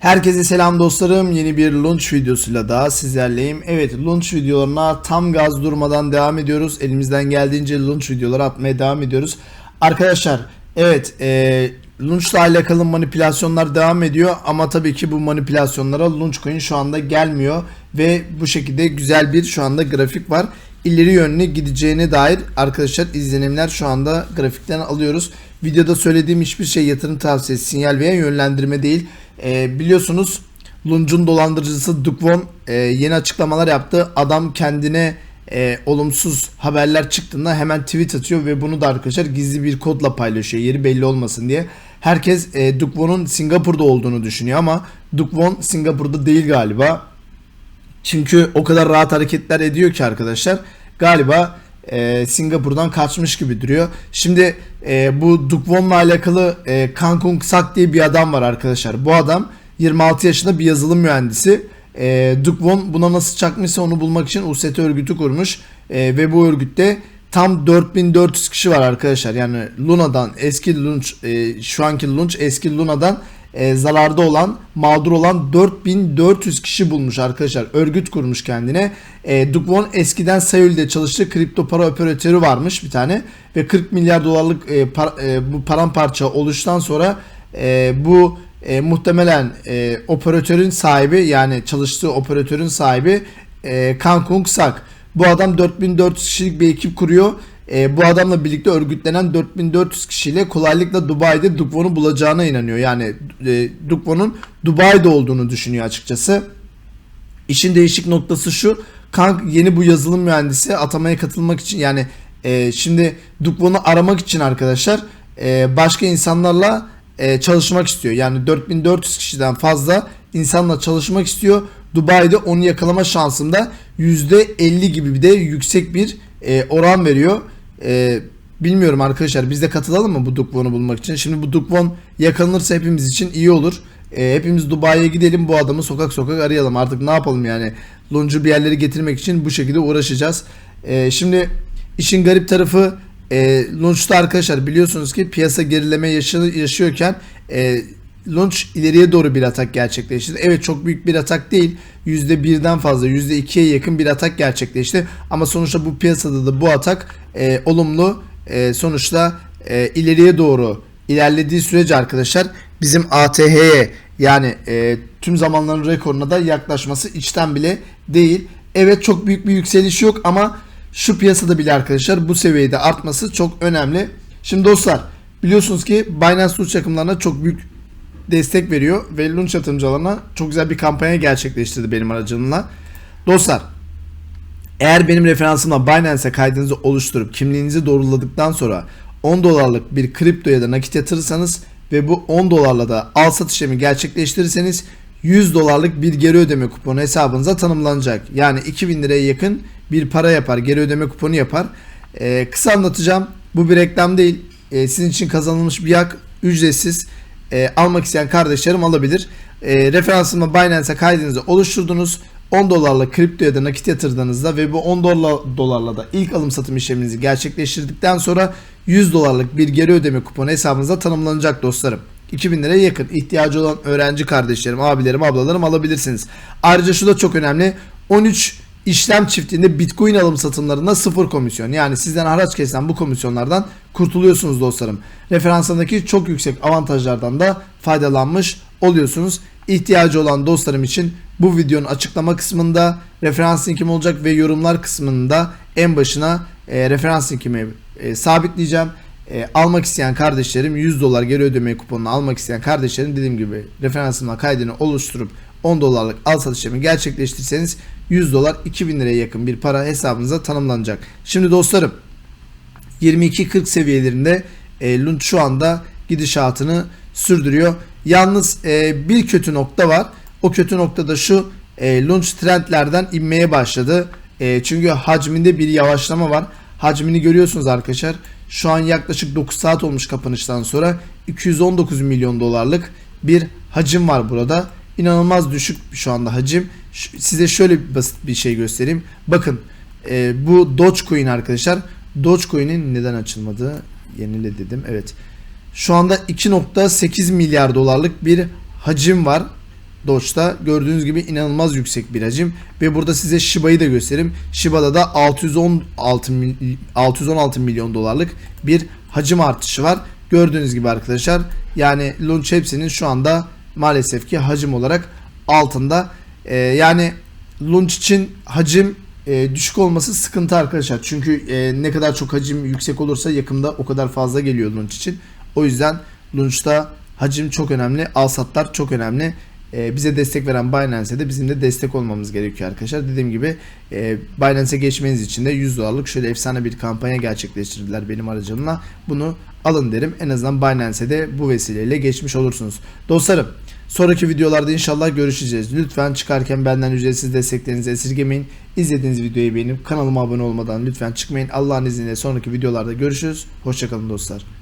Herkese selam dostlarım. Yeni bir launch videosuyla daha sizlerleyim. Evet launch videolarına tam gaz durmadan devam ediyoruz. Elimizden geldiğince launch videoları atmaya devam ediyoruz. Arkadaşlar evet e, launchla alakalı manipülasyonlar devam ediyor. Ama tabii ki bu manipülasyonlara launch coin şu anda gelmiyor. Ve bu şekilde güzel bir şu anda grafik var. İleri yönlü gideceğine dair arkadaşlar izlenimler şu anda grafikten alıyoruz. Videoda söylediğim hiçbir şey yatırım tavsiyesi, sinyal veya yönlendirme değil. Ee, biliyorsunuz Lunch'un dolandırıcısı Dukvon e, yeni açıklamalar yaptı. Adam kendine e, olumsuz haberler çıktığında hemen tweet atıyor ve bunu da arkadaşlar gizli bir kodla paylaşıyor. Yeri belli olmasın diye. Herkes e, Dukvon'un Singapur'da olduğunu düşünüyor ama Dukvon Singapur'da değil galiba. Çünkü o kadar rahat hareketler ediyor ki arkadaşlar. Galiba e, Singapur'dan kaçmış gibi duruyor. Şimdi e, bu Dukvon'la alakalı e, Kangkung Sak diye bir adam var arkadaşlar. Bu adam 26 yaşında bir yazılım mühendisi. E, Dukvon buna nasıl çakmışsa onu bulmak için UST örgütü kurmuş. E, ve bu örgütte tam 4400 kişi var arkadaşlar. Yani Luna'dan eski Lunch e, şu anki Lunch eski Luna'dan e, zararda olan, mağdur olan 4400 kişi bulmuş arkadaşlar. Örgüt kurmuş kendine. E, Dukvon eskiden Seul'de çalıştığı kripto para operatörü varmış bir tane ve 40 milyar dolarlık e, par, e, bu paramparça oluştan sonra e, bu e, muhtemelen e, operatörün sahibi yani çalıştığı operatörün sahibi e, Kangkung Sak. Bu adam 4400 kişilik bir ekip kuruyor. E, bu adamla birlikte örgütlenen 4400 kişiyle kolaylıkla Dubai'de Dukvon'u bulacağına inanıyor. Yani e, Dukvon'un Dubai'de olduğunu düşünüyor açıkçası. İşin değişik noktası şu. Kang yeni bu yazılım mühendisi atamaya katılmak için yani e, şimdi Dukvon'u aramak için arkadaşlar e, başka insanlarla e, çalışmak istiyor. Yani 4400 kişiden fazla insanla çalışmak istiyor. Dubai'de onu yakalama şansında %50 gibi bir de yüksek bir e, oran veriyor. E, bilmiyorum arkadaşlar biz de katılalım mı bu Dukvon'u bulmak için? Şimdi bu Dukvon yakalanırsa hepimiz için iyi olur. E, hepimiz Dubai'ye gidelim bu adamı sokak sokak arayalım. Artık ne yapalım yani? Luncu bir yerleri getirmek için bu şekilde uğraşacağız. E, şimdi işin garip tarafı e, Launch'ta arkadaşlar biliyorsunuz ki piyasa gerileme yaşıyor, yaşıyorken e, Launch ileriye doğru bir atak gerçekleştirdi. Evet çok büyük bir atak değil. %1'den fazla %2'ye yakın bir atak gerçekleşti. Ama sonuçta bu piyasada da bu atak e, olumlu e, sonuçta e, ileriye doğru ilerlediği sürece arkadaşlar bizim ATH'ye yani e, tüm zamanların rekoruna da yaklaşması içten bile değil. Evet çok büyük bir yükseliş yok ama şu piyasada bile arkadaşlar bu seviyede artması çok önemli. Şimdi dostlar biliyorsunuz ki Binance uç akımlarına çok büyük destek veriyor ve Lunch yatırımcılarına çok güzel bir kampanya gerçekleştirdi benim aracılığımla. Dostlar eğer benim referansımla Binance'e kaydınızı oluşturup kimliğinizi doğruladıktan sonra 10 dolarlık bir kripto ya da nakit yatırırsanız ve bu 10 dolarla da al satış işlemi gerçekleştirirseniz 100 dolarlık bir geri ödeme kuponu hesabınıza tanımlanacak. Yani 2000 liraya yakın bir para yapar, geri ödeme kuponu yapar. Ee, kısa anlatacağım. Bu bir reklam değil. Ee, sizin için kazanılmış bir hak ücretsiz. Ee, almak isteyen kardeşlerim alabilir. Ee, referansımla Binance'e kaydınızı oluşturdunuz. 10 dolarla kripto ya da nakit yatırdığınızda ve bu 10 dolarla, dolarla da ilk alım satım işleminizi gerçekleştirdikten sonra 100 dolarlık bir geri ödeme kuponu hesabınıza tanımlanacak dostlarım. 2000 liraya yakın ihtiyacı olan öğrenci kardeşlerim, abilerim, ablalarım alabilirsiniz. Ayrıca şu da çok önemli. 13 işlem çiftliğinde Bitcoin alım satımlarında sıfır komisyon. Yani sizden haraç kesilen bu komisyonlardan kurtuluyorsunuz dostlarım. Referansındaki çok yüksek avantajlardan da faydalanmış oluyorsunuz. İhtiyacı olan dostlarım için bu videonun açıklama kısmında referans linkim olacak ve yorumlar kısmında en başına e, referans linkimi e, sabitleyeceğim. E, almak isteyen kardeşlerim 100 dolar geri ödeme kuponunu almak isteyen kardeşlerim dediğim gibi referansımla kaydını oluşturup 10 dolarlık al satış işlemi gerçekleştirseniz 100 dolar 2000 liraya yakın bir para hesabınıza tanımlanacak. Şimdi dostlarım 22-40 seviyelerinde e, Lund şu anda gidişatını sürdürüyor. Yalnız e, bir kötü nokta var. O kötü nokta da şu e, Lunch trendlerden inmeye başladı. E, çünkü hacminde bir yavaşlama var. Hacmini görüyorsunuz arkadaşlar. Şu an yaklaşık 9 saat olmuş kapanıştan sonra 219 milyon dolarlık bir hacim var burada. İnanılmaz düşük şu anda hacim. Size şöyle basit bir şey göstereyim. Bakın e, bu Dogecoin arkadaşlar. Dogecoin'in neden açılmadı? Yenile dedim. Evet. Şu anda 2.8 milyar dolarlık bir hacim var. Doge'da gördüğünüz gibi inanılmaz yüksek bir hacim ve burada size Shiba'yı da göstereyim. Shiba'da da 616 mil- 616 milyon dolarlık bir hacim artışı var. Gördüğünüz gibi arkadaşlar yani launch hepsinin şu anda maalesef ki hacim olarak altında. Ee, yani launch için hacim e, düşük olması sıkıntı arkadaşlar. Çünkü e, ne kadar çok hacim yüksek olursa yakında o kadar fazla geliyor launch için. O yüzden launch'ta hacim çok önemli. Alsatlar çok önemli. E, bize destek veren Binance'e de bizim de destek olmamız gerekiyor arkadaşlar. Dediğim gibi e, Binance'e geçmeniz için de 100 dolarlık şöyle efsane bir kampanya gerçekleştirdiler benim aracılığımla. Bunu alın derim. En azından Binance'e de bu vesileyle geçmiş olursunuz. Dostlarım Sonraki videolarda inşallah görüşeceğiz. Lütfen çıkarken benden ücretsiz desteklerinizi esirgemeyin. İzlediğiniz videoyu beğenip kanalıma abone olmadan lütfen çıkmayın. Allah'ın izniyle sonraki videolarda görüşürüz. Hoşçakalın dostlar.